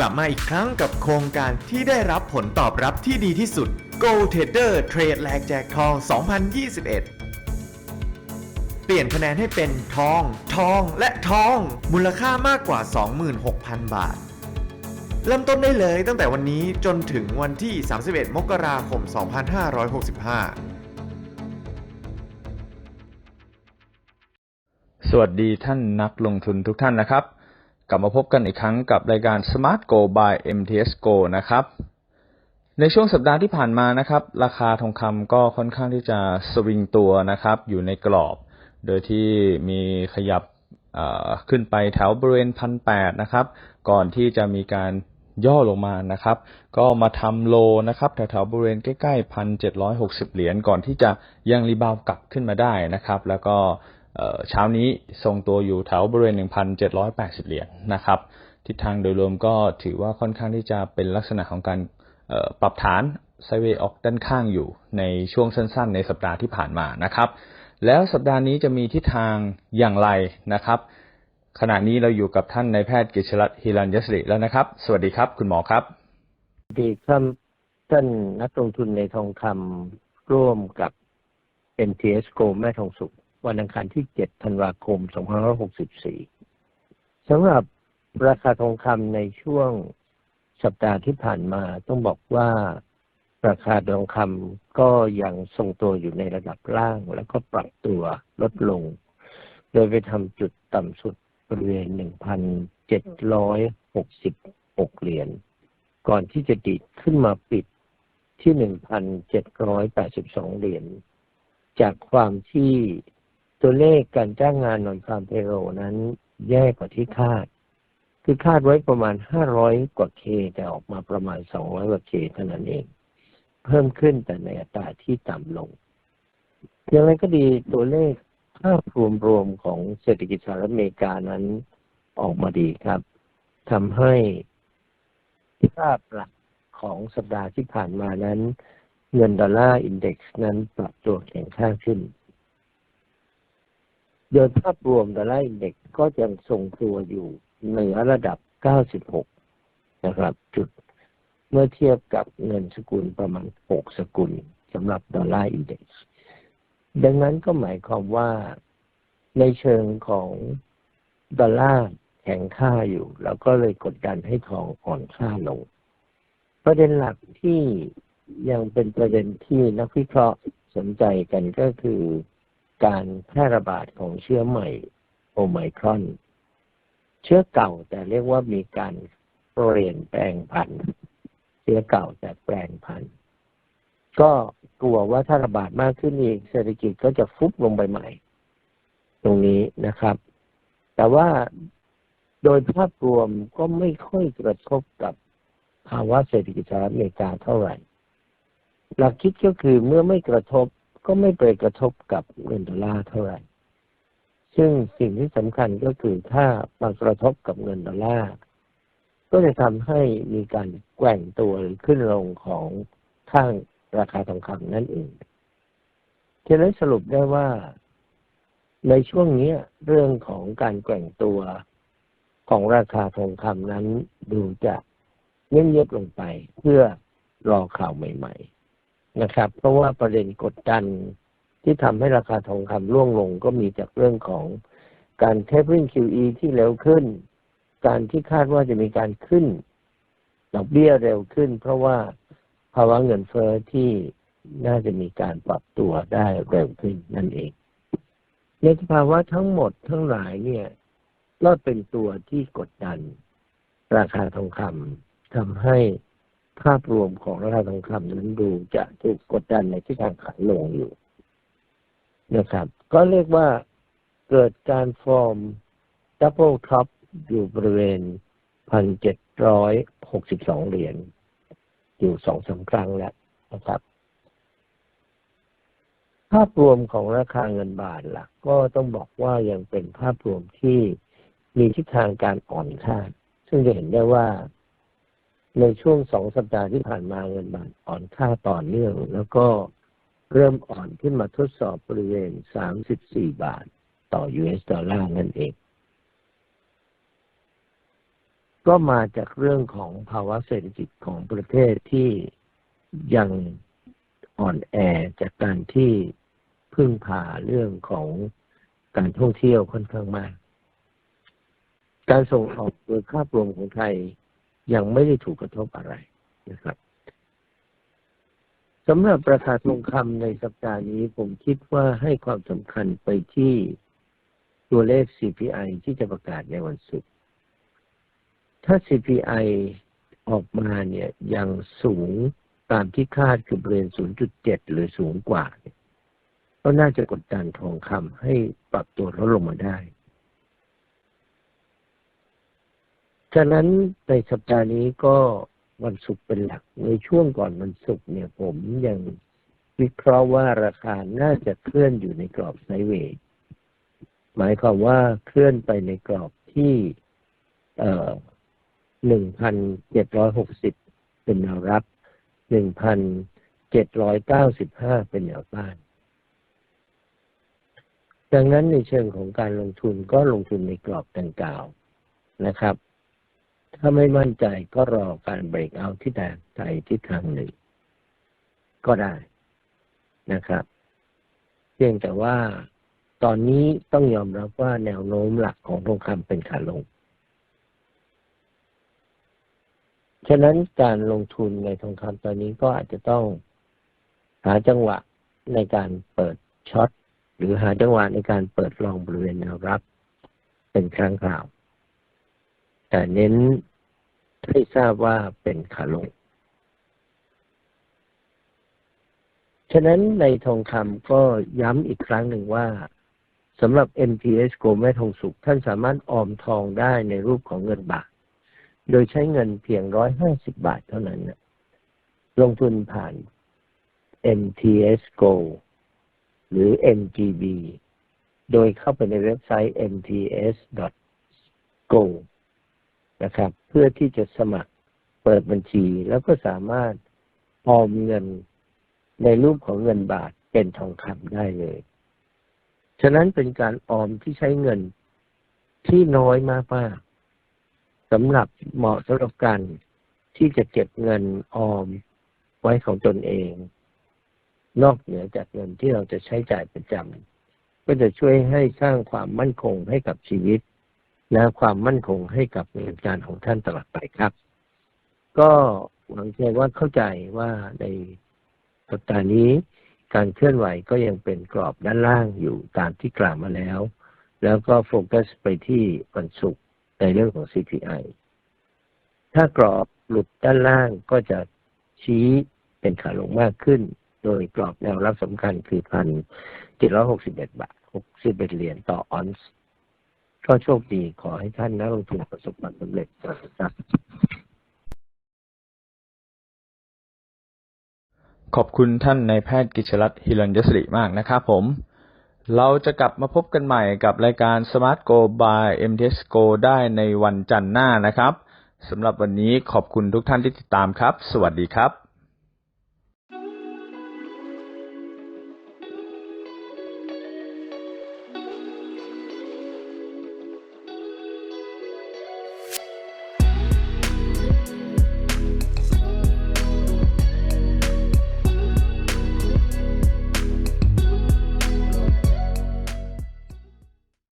กลับมาอีกครั้งกับโครงการที่ได้รับผลตอบรับที่ดีที่สุด Go Trader เทรดแลกแจกทอง 2021 เปลี่ยนคะแนนให้เป็นทอง ทองและทอง มูลค่ามากกว่า 26,000 บาท เริ่มต้นได้เลยตั้งแต่วันนี้จนถึงวันที่ 31 มกราคม 2565สวัสดีท่านนักลงทุนทุกท่านนะครับ กลับมาพบกันอีกครั้งกับรายการ Smart Go by MTS Go นะครับ ในช่วงสัปดาห์ที่ผ่านมานะครับ ราคาทองคำก็ค่อนข้างที่จะสวิงตัวนะครับ อยู่ในกรอบ โดยที่มีขยับขึ้นไปแถวบริเวณพันแนะครับ ก่อนที่จะมีการย่อลงมานะครับ ก็มาทำโลนะครับแถวๆบริเวณใกล้ๆพันเจ็ดร้อยหกสิบเหรียญก่อนที่จะยังรีบาวด์กลับขึ้นมาได้นะครับ แล้วก็ เช้านี้ทรงตัวอยู่แถวบริเวณ 1,780 เหรียญนะครับ ทิศทางโดยรวมก็ถือว่าค่อนข้างที่จะเป็นลักษณะของการปรับฐานไซเวออกด้านข้างอยู่ในช่วงสั้น ๆ ในสัปดาห์ที่ผ่านมานะครับ แล้วสัปดาห์นี้จะมีทิศทางอย่างไรนะครับ ขณะนี้เราอยู่กับท่านนายแพทย์กิชรัตน์ฮิรัญยศริแล้วนะครับ สวัสดีครับคุณหมอครับดีครับท่านนักลงทุนในทองคำร่วมกับ NTS Go แม่ทองสุข วันอังคารที่ 7 ธันวาคม 2564 สำหรับราคาทองคำในช่วงสัปดาห์ที่ผ่านมาต้องบอกว่าราคาทองคำก็ยังทรงตัวอยู่ในระดับล่าง แล้วก็ปรับตัวลดลง โดยไปทำจุดต่ำสุดบริเวณ 1,766 เหรียญ ก่อนที่จะดีดขึ้นมาปิดที่ 1,782 เหรียญ จากความที่ ตัวเลขการจ้างงานนอนฟาร์มเพโรนั้นแย่กว่าที่คาด คือคาดไว้ประมาณ 500 กว่าเค แต่ออกมาประมาณ 200 กว่าเคเท่านั้นเอง เพิ่มขึ้นแต่ในอัตราที่ต่ำลง อย่างไรก็ดีตัวเลขภาพรวมๆของเศรษฐกิจสหรัฐอเมริกานั้นออกมาดีครับทำให้ภาพหลักของสัปดาห์ที่ผ่านมานั้น เงินดอลลาร์อินเด็กซ์นั้นปรับตัวแข็งค่าขึ้น โดยภาพรวมดอลลาร์อินเด็กก็ยังทรงตัวอยู่เหนือระดับ 96 นะครับ จุด เมื่อเทียบกับเงินสกุลประมาณ 6 สกุลสำหรับดอลลาร์อินเด็กซ์ดังนั้นก็หมายความว่าในเชิงของดอลลาร์แข็งค่าอยู่ แล้วก็เลยกดดันให้ทองอ่อนค่าลง ประเด็นหลักที่ยังเป็นประเด็นที่นักวิเคราะห์สนใจกันก็คือ การแพร่ระบาดของเชื้อใหม่โอไมครอน เชื้อเก่าแต่เรียกว่ามีการเปลี่ยนแปลงพันธุ์เชื้อเก่าแต่แปลงพันธุ์ก็กลัวว่าถ้าระบาดมากขึ้นอีกเศรษฐกิจก็จะฟุบลงไปใหม่ ตรงนี้นะครับ แต่ว่าโดยภาพรวมก็ไม่ค่อยกระทบกับภาวะเศรษฐกิจสหรัฐอเมริกาเท่าไหร่ หลักคิดก็คือเมื่อไม่กระทบ ก็ไม่ไปกระทบกับเงินดอลลาร์เท่าไหร่ ซึ่งสิ่งที่สำคัญก็คือถ้ามากระทบกับเงินดอลลาร์ก็จะทำให้มีการแกว่งตัวหรือขึ้นลงของข้างราคาทองคำนั่นเองฉะนั้นสรุปได้ว่าในช่วงนี้เรื่องของการแกว่งตัวของราคาทองคำนั้นดูจะเงียบๆลงไปเพื่อรอข่าวใหม่ ๆ นะครับ เพราะว่าประเด็นกดดันที่ทำให้ราคาทองคำร่วงลงก็มีจากเรื่องของการ tapering QE ที่เร็วขึ้น การที่คาดว่าจะมีการขึ้นดอกเบี้ยเร็วขึ้น เพราะว่าภาวะเงินเฟ้อที่น่าจะมีการปรับตัวได้เร็วขึ้นนั่นเอง ในสภาวะทั้งหมดทั้งหลายเนี่ยรอดเป็นตัวที่กดดัน ราคาทองคำทำให้ ภาพรวมของราคาทองคำนั้นดูจะถูกกดดันในทิศทางขาลงอยู่นะครับ ก็เรียกว่าเกิดการฟอร์มดับเบิลท็อปอยู่บริเวณพันเจ็ดร้อยหกสิบสองเหรียญอยู่สองสาครั้งแล้วนะครับ ภาพรวมของราคาเงินบาทล่ะ ก็ต้องบอกว่ายังเป็นภาพรวมที่มีทิศทางการอ่อนค่า ซึ่งจะเห็นได้ว่า ในช่วงสองสัปดาห์ที่ผ่านมาเงินบาทอ่อนค่าต่อเนื่อง แล้วก็เริ่มอ่อนขึ้นมาทดสอบบริเวณ 34 บาทต่อ US ดอลลาร์นั่นเอง ก็มาจากเรื่องของภาวะเศรษฐกิจของประเทศที่ยังอ่อนแอจากการที่พึ่งพาเรื่องของการท่องเที่ยวค่อนข้างมาก การส่งออกโดยภาพรวมของไทย ยังไม่ได้ถูกกระทบอะไรนะครับสำหรับราคาทองคำในสัปดาห์นี้ผมคิดว่าให้ความสำคัญไปที่ตัวเลข CPI ที่จะประกาศในวันศุกร์ถ้า CPI ออกมาเนี่ยยังสูงตามที่คาดคือบริเวณ 0.7 หรือสูงกว่าเนี่ยก็น่าจะกดดันทองคำให้ปรับตัวลดลงมาได้ ฉะนั้นในสัปดาห์นี้ก็วันศุกร์เป็นหลัก ในช่วงก่อนวันศุกร์เนี่ยผมยังวิเคราะห์ว่าราคาน่าจะเคลื่อนอยู่ในกรอบไซด์เวย์หมายความว่าเคลื่อนไปในกรอบที่เอ่อหนึ่งพันเจ็ดร้อยหกสิบเป็นแนวรับหนึ่งพันเจ็ดร้อยเก้าสิบห้าเป็นแนวต้าน ดังนั้นในเชิงของการลงทุนก็ลงทุนในกรอบดังกล่าวนะครับ ถ้าไม่มั่นใจก็รอการเบรกเอาที่แตกใจทิศทางหนึ่ง ก็ได้นะครับ เพียงแต่ว่าตอนนี้ต้องยอมรับว่าแนวโน้มหลักของทองคำเป็นขาลง ฉะนั้นการลงทุนในทองคำตอนนี้ก็อาจจะต้องหาจังหวะในการเปิดช็อตหรือหาจังหวะในการเปิดลองบริเวณแนวรับ เป็นครั้งคราว แต่เน้นให้ทราบว่าเป็นขาลง ฉะนั้นในทองคำก็ย้ำอีกครั้งหนึ่งว่าสำหรับ MTS Go แม่ทองสุข ท่านสามารถออมทองได้ในรูปของเงินบาท โดยใช้เงินเพียงร้อยห้าสิบบาทเท่านั้นนะลงทุนผ่าน MTS Go หรือ MGB โดยเข้าไปในเว็บไซต์ mts.go นะครับ เพื่อที่จะสมัครเปิดบัญชีแล้วก็สามารถออมเงินในรูปของเงินบาทเป็นทองคำได้เลย ฉะนั้นเป็นการออมที่ใช้เงินที่น้อยมากมากสำหรับเหมาะสำหรับการที่จะเก็บเงินออมไว้ของตนเอง นอกเหนือจากเงินที่เราจะใช้จ่ายประจำก็จะช่วยให้สร้างความมั่นคงให้กับชีวิต และความมั่นคงให้กับเงินการของท่านตลอดไปครับ ก็หวังใจว่าเข้าใจว่าในสัปดาห์นี้การเคลื่อนไหวก็ยังเป็นกรอบด้านล่างอยู่ตามที่กล่าวมาแล้ว แล้วก็โฟกัสไปที่วันศุกร์ในเรื่องของ CPI ถ้ากรอบหลุดด้านล่างก็จะชี้เป็นขาลงมากขึ้น โดยกรอบแนวรับสำคัญคือพันเจ็ดร้อยหกสิบเอ็ดบาทหกสิบเอ็ดเหรียญต่อออนซ์ ก็โชคดีขอให้ท่านนักลงทุนประสบความสำเร็จครับขอบคุณท่านนายแพทย์กิจรัตน์ฮิรัญยศริมากนะครับผม เราจะกลับมาพบกันใหม่กับรายการ Smart Go by MTS Go ได้ในวันจันทร์หน้านะครับสำหรับวันนี้ขอบคุณทุกท่านที่ติดตามครับ สวัสดีครับ